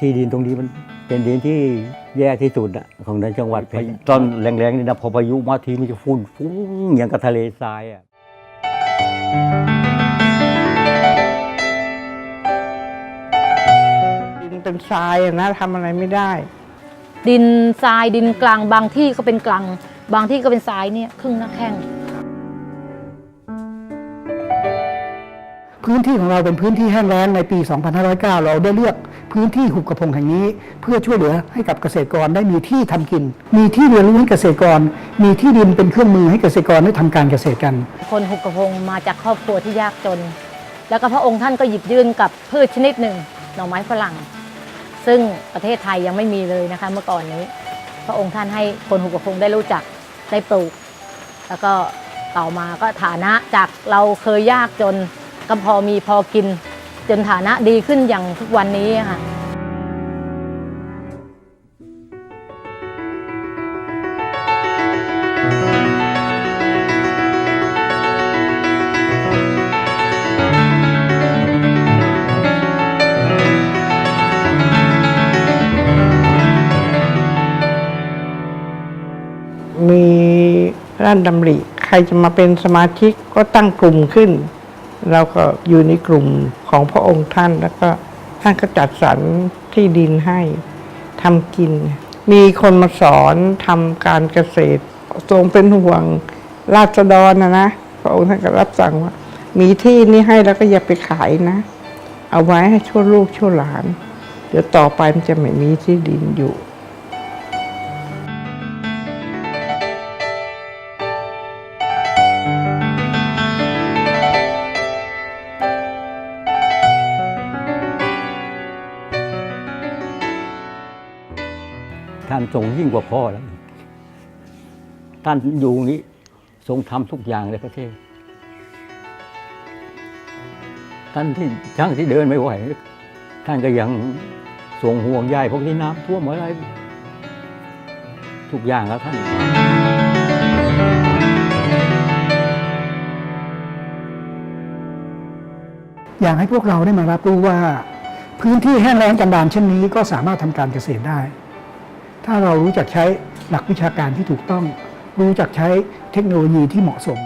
ที่ดินตรงนี้มันเป็นดินที่แย่ที่สุดอะของในจังหวัดเพชรตอนแรงๆนี่นะพอพายุมาทีมันจะฟุ้นฟุ้งอย่างกับทะเลทรายอะดินเป็นทรายอะนะทำอะไรไม่ได้ ดินทรายดินกลางบางที่ก็เป็นกลาง บางที่ก็เป็นทรายเนี่ยครึ่งหน้าแข้ง พื้นที่ของเราเป็นพื้นที่แห้งแล้งในปี 2509 เราได้เลือกพื้นที่หุบกระพงแห่งนี้ เพื่อช่วยเหลือให้กับเกษตรกรได้มีที่ทำกิน มีที่เรียนรู้ให้เกษตรกร มีที่ดินเป็นเครื่องมือให้เกษตรกรได้ทำการเกษตรกัน คนหุบกระพงมาจากครอบครัวที่ยากจน แล้วก็พระองค์ท่านก็หยิบยื่นกับพืชชนิดหนึ่งหน่อไม้ฝรั่ง ซึ่งประเทศไทยยังไม่มีเลยนะคะเมื่อก่อนนี้ พระองค์ท่านให้คนหุบกระพงได้รู้จักได้ปลูก แล้วก็ต่อมาก็ฐานะจากเราเคยยากจน ก็พอมีพอกิน จนฐานะดีขึ้นอย่างทุกวันนี้ค่ะมีร่านดำริ ใครจะมาเป็นสมาชิกก็ตั้งกลุ่มขึ้น เราก็อยู่ในกลุ่มของพระองค์ท่านแล้วก็ท่านก็จัดสรรที่ดินให้ทำกิน มีคนมาสอนทำการเกษตร ทรงเป็นห่วงราษฎรนะนะพระองค์ท่านก็รับสั่งว่า มีที่นี่ให้แล้วก็อย่าไปขายนะ เอาไว้ให้ชั่วลูกชั่วหลาน เดี๋ยวต่อไปมันจะไม่มีที่ดินอยู่ ท่านทรงยิ่งกว่าพ่อแล้ว ท่านอยู่นี้ทรงทำทุกอย่างในประเทศ ท่านที่ช่างที่เดินไม่ไหว ท่านก็ยังทรงห่วงใยพวกที่น้ำท่วมอะไร ทุกอย่างแล้วท่าน อยากให้พวกเราได้มารับรู้ว่า พื้นที่แห้งแล้งกันดารเช่นนี้ก็สามารถทำการเกษตรได้ ถ้าเรารู้จักใช้หลักวิชาการที่ถูกต้อง รู้จักใช้เทคโนโลยีที่เหมาะสม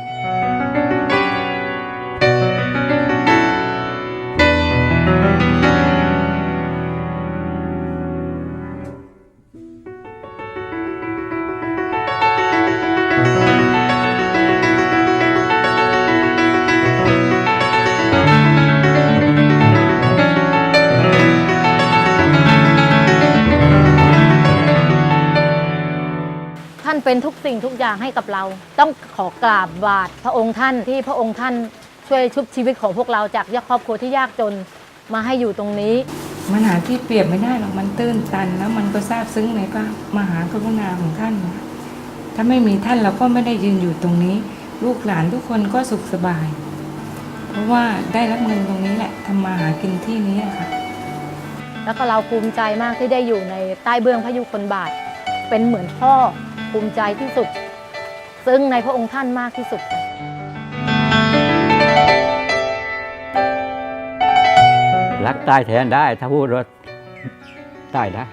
เป็นทุกสิ่งทุกอย่างให้กับเรา ต้องขอกราบบาทพระองค์ท่านที่พระองค์ท่านช่วยชุบชีวิตของพวกเราจากยากครอบครัวที่ยากจนมาให้อยู่ตรงนี้ มันหาที่เปรียบไม่ได้หรอกมันตื้นตัน แล้วมันก็ซาบซึ้งในพระมหากรุณาของท่านนะถ้าไม่มีท่านเราก็ไม่ได้ยืนอยู่ตรงนี้ ลูกหลานทุกคนก็สุขสบาย เพราะว่าได้รับเงินตรงนี้แหละทำมาหากินที่นี้ค่ะ แล้วก็เราภูมิใจมากที่ได้อยู่ในใต้เบื้องพระยุคลบาท เป็นเหมือนพ่อ ภูมิใจที่สุด ซึ่งในพระองค์ท่านมากที่สุดรักตายแทนได้ถ้าพูดว่าตายได้